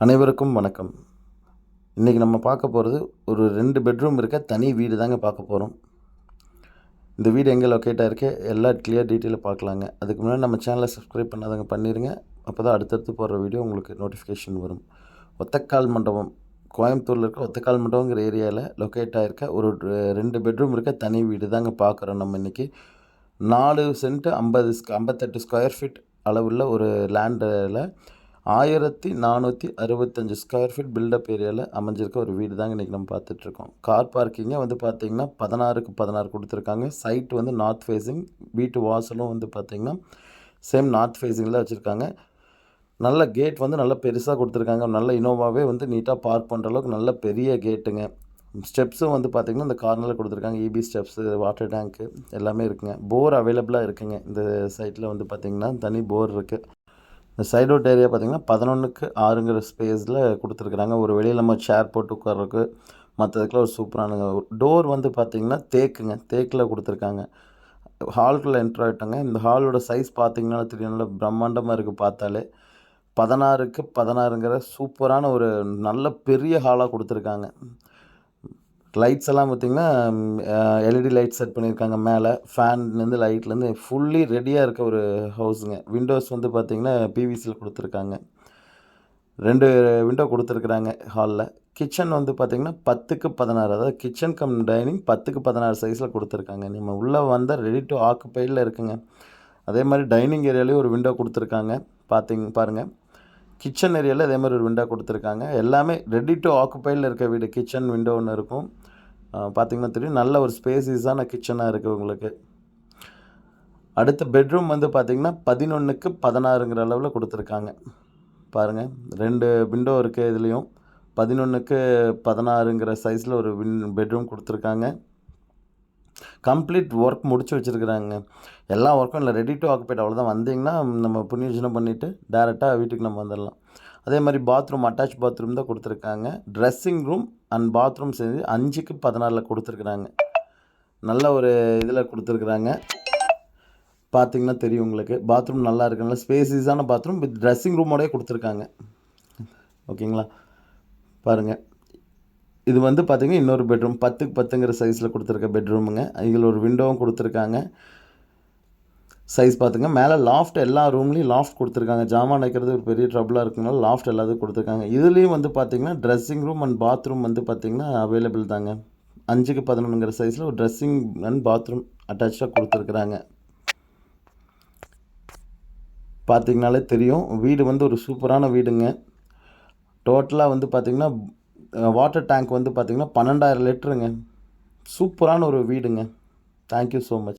அனைவருக்கும் வணக்கம். இன்றைக்கி நம்ம பார்க்க போகிறது ஒரு ரெண்டு பெட்ரூம் இருக்க தனி வீடு தாங்க பார்க்க போகிறோம் இந்த வீடு எங்கே லொக்கேட்டாக இருக்கே எல்லா கிளியர் டீட்டெயிலாக பார்க்கலாங்க. அதுக்கு முன்னாடி நம்ம சேனலை சப்ஸ்கிரைப் பண்ணாதவங்க பண்ணிடுங்க அப்போ தான் அடுத்தடுத்து போடுற வீடியோ உங்களுக்கு நோட்டிஃபிகேஷன் வரும். ஒத்தக்கால் மண்டபம். கோயம்புத்தூரில் இருக்க ஒத்தக்கால் மண்டபங்கிற ஏரியாவில் லொக்கேட்டாக இருக்க ஒரு ரெண்டு பெட்ரூம் இருக்க தனி வீடு தாங்க பார்க்குறோம் நம்ம இன்றைக்கி நாலு சென்ட்டு ஐம்பது ஸ்க- ஐம்பத்தெட்டு ஸ்கொயர் ஃபீட் அளவுள்ள ஒரு லேண்டில் ஆயிரத்தி நானூற்றி அறுபத்தஞ்சு ஸ்கொயர் ஃபீட் பில்டப் ஏரியாவில் அமைஞ்சிருக்க ஒரு வீடு தாங்க இன்றைக்கி நம்ம பார்த்துட்ருக்கோம். கார் பார்க்கிங்கை வந்து பார்த்திங்கன்னா பதினாறுக்கு பதினாறு கொடுத்துருக்காங்க. சைட் வந்து நார்த் ஃபேஸிங் வீட்டு வாசலும் வந்து பார்த்திங்கன்னா சேம் நார்த் ஃபேஸிங்கில் வச்சுருக்காங்க. நல்ல கேட் வந்து நல்ல பெருசாக கொடுத்துருக்காங்க. நல்ல இனோவாவே வந்து நீட்டாக பார்க் பண்ணுற அளவுக்கு நல்ல பெரிய கேட்டுங்க ஸ்டெப்ஸும் வந்து பார்த்திங்கன்னா இந்த கார்னரில் கொடுத்துருக்காங்க. இபி ஸ்டெப்ஸு வாட்டர் டேங்க்கு எல்லாமே இருக்குங்க. போர் அவைலபிளாக இருக்குங்க. இந்த சைட்டில் வந்து பார்த்திங்கன்னா தனி போர் இருக்குது இந்த சைட் அவுட் ஏரியா பார்த்திங்கன்னா பதினொன்றுக்கு ஆறுங்கிற ஸ்பேஸில் கொடுத்துருக்குறாங்க. ஒரு வெளியில் நம்ம சேர் போட்டு உட்கார்றதுக்கு மற்றதுக்குலாம் ஒரு சூப்பரான டோர் வந்து பார்த்திங்கன்னா தேக்குங்க. தேக்கில் கொடுத்துருக்காங்க. ஹால்குள்ளே என்ட்ரு ஆகிட்டோங்க இந்த ஹாலோட சைஸ் பார்த்தீங்கன்னா தெரியும். நல்ல பிரம்மாண்டமாக இருக்குது பார்த்தாலே. பதினாறுக்கு பதினாறுங்கிற சூப்பரான ஒரு நல்ல பெரிய ஹாலாக கொடுத்துருக்காங்க. லைட்ஸ் எல்லாம் பார்த்தீங்கன்னா எல்இடி லைட் செட் பண்ணியிருக்காங்க மேலே. ஃபேன்லேருந்து லைட்லேருந்து ஃபுல்லி ரெடியாக இருக்க ஒரு ஹவுஸுங்க விண்டோஸ் வந்து பார்த்தீங்கன்னா பிவிசியில் கொடுத்துருக்காங்க. ரெண்டு விண்டோ கொடுத்துருக்குறாங்க ஹாலில் கிச்சன் வந்து பார்த்திங்கன்னா பத்துக்கு பதினாறு. அதாவது கிச்சன் கம் டைனிங் பத்துக்கு பதினாறு சைஸில் கொடுத்துருக்காங்க. நம்ம உள்ளே வந்தால் ரெடி டு ஆக்குப்பைடில் இருக்குங்க. அதே மாதிரி டைனிங் ஏரியாலேயும் ஒரு விண்டோ கொடுத்துருக்காங்க. பார்த்திங்க பாருங்கள் கிச்சன் ஏரியாவில் அதே மாதிரி ஒரு விண்டோ கொடுத்துருக்காங்க. எல்லாமே ரெடி டு ஆக்குப்பைடில் இருக்க வீடு கிச்சன் விண்டோ ஒன்று இருக்கும். பார்த்திங்கன்னா தெரியும். நல்ல ஒரு ஸ்பேசிஸான கிச்சனாக இருக்குது உங்களுக்கு. அடுத்த பெட்ரூம் வந்து பார்த்திங்கன்னா பதினொன்றுக்கு பதினாறுங்கிற அளவில் கொடுத்துருக்காங்க. பாருங்கள் ரெண்டு விண்டோ இருக்குது இதுலேயும். பதினொன்றுக்கு பதினாறுங்கிற சைஸில் ஒரு வின் பெட்ரூம் கொடுத்துருக்காங்க. கம்ப்ளீட் ஒர்க் முடிச்சு வச்சுருக்குறாங்க. எல்லா ஒர்க்கும் இல்லை ரெடி டு ஆக்குபைட் அவ்வளோதான் வந்தீங்கன்னா நம்ம புண்ணியோஜனம் பண்ணிவிட்டு டேரெக்டாக வீட்டுக்கு நம்ம வந்துடலாம். அதே மாதிரி பாத்ரூம் அட்டாச் பாத்ரூம் தான் கொடுத்துருக்காங்க. ட்ரெஸ்ஸிங் ரூம் அண்ட் பாத்ரூம் சேர்ந்து அஞ்சுக்கு பதினாறில் கொடுத்துருக்குறாங்க. நல்ல ஒரு இதில் கொடுத்துருக்குறாங்க. பார்த்தீங்கன்னா தெரியும் உங்களுக்கு. பாத்ரூம் நல்லா இருக்கு ஸ்பேசிஸான பாத்ரூம் வித் ட்ரெஸ்ஸிங் ரூமோடய கொடுத்துருக்காங்க. ஓகேங்களா பாருங்கள் இது வந்து பார்த்திங்கன்னா இன்னொரு பெட்ரூம் பத்துக்கு பத்துங்கிற சைஸில் கொடுத்துருக்க பெட்ரூமுங்க இதில் ஒரு விண்டோவும் கொடுத்துருக்காங்க. சைஸ் பார்த்துங்க மேலே லாஃப்ட் எல்லா ரூம்லேயும் லாஃப்ட் கொடுத்துருக்காங்க. ஜாமான் வைக்கிறது ஒரு பெரிய ட்ரபுளாக இருக்குனால லாஃப்ட் எல்லாத்தையும் கொடுத்துருக்காங்க. இதுலேயும் வந்து பார்த்திங்கன்னா ட்ரெஸ்ஸிங் ரூம் அண்ட் பாத்ரூம் வந்து பார்த்திங்கன்னா அவைலபிள் தாங்க. அஞ்சுக்கு பதினொன்றுங்கிற சைஸில் ஒரு ட்ரெஸ்ஸிங் அண்ட் பாத்ரூம் அட்டாச்சாக கொடுத்துருக்குறாங்க. பார்த்திங்கனாலே தெரியும். வீடு வந்து ஒரு சூப்பரான வீடுங்க. டோட்டலாக வந்து பார்த்திங்கன்னா வாட்டர் டேங்க் வந்து பார்த்திங்கன்னா பன்னெண்டாயிரம் லிட்டருங்க. சூப்பரான ஒரு வீடுங்க. Thank you so much